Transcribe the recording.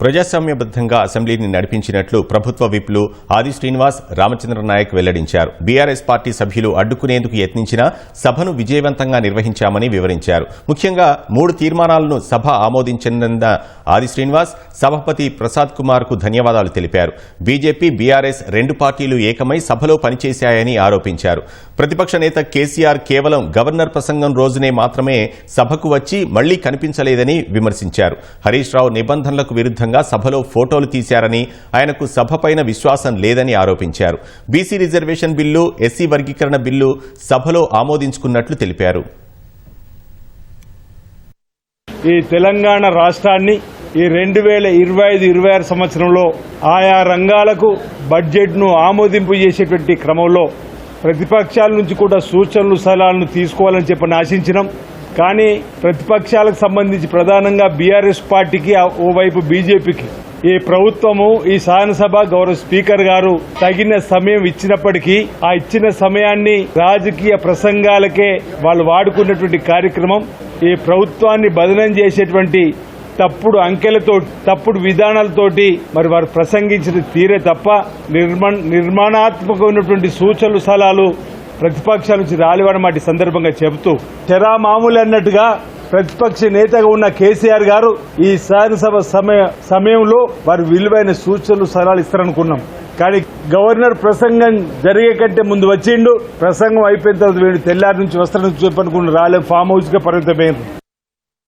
ప్రజాస్వామ్యబద్ధంగా అసెంబ్లీని నడిపించినట్లు ప్రభుత్వ విప్లు ఆది శ్రీనివాస్ రామచంద్ర నాయక్ వెల్లడించారు. బీఆర్ఎస్ పార్టీ సభ్యులు అడ్డుకునేందుకు యత్నించినా సభను విజయవంతంగా నిర్వహించామని వివరించారు. ముఖ్యంగా మూడు తీర్మానాలను సభ ఆమోదించినందున ఆది శ్రీనివాస్ సభాపతి ప్రసాద్ కుమార్కు ధన్యవాదాలు తెలిపారు. బీజేపీ బీఆర్ఎస్ రెండు పార్టీలు ఏకమై సభలో పనిచేశాయని ఆరోపించారు. ప్రతిపక్ష నేత కేసీఆర్ కేవలం గవర్నర్ ప్రసంగం రోజునే మాత్రమే సభకు వచ్చి మళ్ళీ కనిపించలేదని విమర్శించారు. హరీష్ రావు నిబంధనలకు విరుద్ధంగా సభలో ఫోటోలు తీశారని ఆయనకు సభపైన విశ్వాసం లేదని ఆరోపించారు. బీసీ రిజర్వేషన్ బిల్లు ఎస్సీ వర్గీకరణ బిల్లు సభలో ఆమోదించుకున్నట్లు తెలిపారు. ఈ తెలంగాణ రాష్ట్రాన్ని ఈ రెండు వేల ఇరవై ఐదు ఇరవై ఆరు సంవత్సరంలో ఆయా రంగాలకు బడ్జెట్ను ఆమోదింపు చేసేటువంటి క్రమంలో ప్రతిపక్షాల నుంచి కూడా సూచనలు సలహాలను తీసుకోవాలని చెప్పని ఆశించినాం. కానీ ప్రతిపక్షాలకు సంబంధించి ప్రధానంగా బీఆర్ఎస్ పార్టీకి ఓవైపు బీజేపీకి. ఈ ప్రభుత్వము ఈ శాసనసభ గౌరవ స్పీకర్ గారు తగిన సమయం ఇచ్చినప్పటికీ ఆ ఇచ్చిన సమయాన్ని రాజకీయ ప్రసంగాలకే వాళ్ళు వాడుకున్నటువంటి కార్యక్రమం ఈ ప్రభుత్వాన్ని బదనం చేసేటువంటి తప్పుడు అంకెలతో తప్పుడు విధానాలతోటి మరి వారు ప్రసంగించిన తీరే తప్ప నిర్మాణ నిర్మాణాత్మకమైనటువంటి సూచనలు సలహాలు ప్రతిపక్షాల నుంచి రాలివన్నమాట సందర్భంగా చెబుతూ చెరా మామూలు అన్నట్టుగా ప్రతిపక్ష నేతగా ఉన్న కేసీఆర్ గారు ఈ శాసనసభ సమయ సమయంలో వారు విలువైన సూచనలు సలహాలు ఇస్తారనుకున్నాం. కానీ గవర్నర్ ప్రసంగం జరిగే కంటే ముందు వచ్చిండు ప్రసంగం అయిపోయిన తర్వాత వీడు తెల్లారి నుంచి వస్త్రం చెప్పనుకున్న రాలే ఫామ్ హౌస్గా పరిమితమైంది.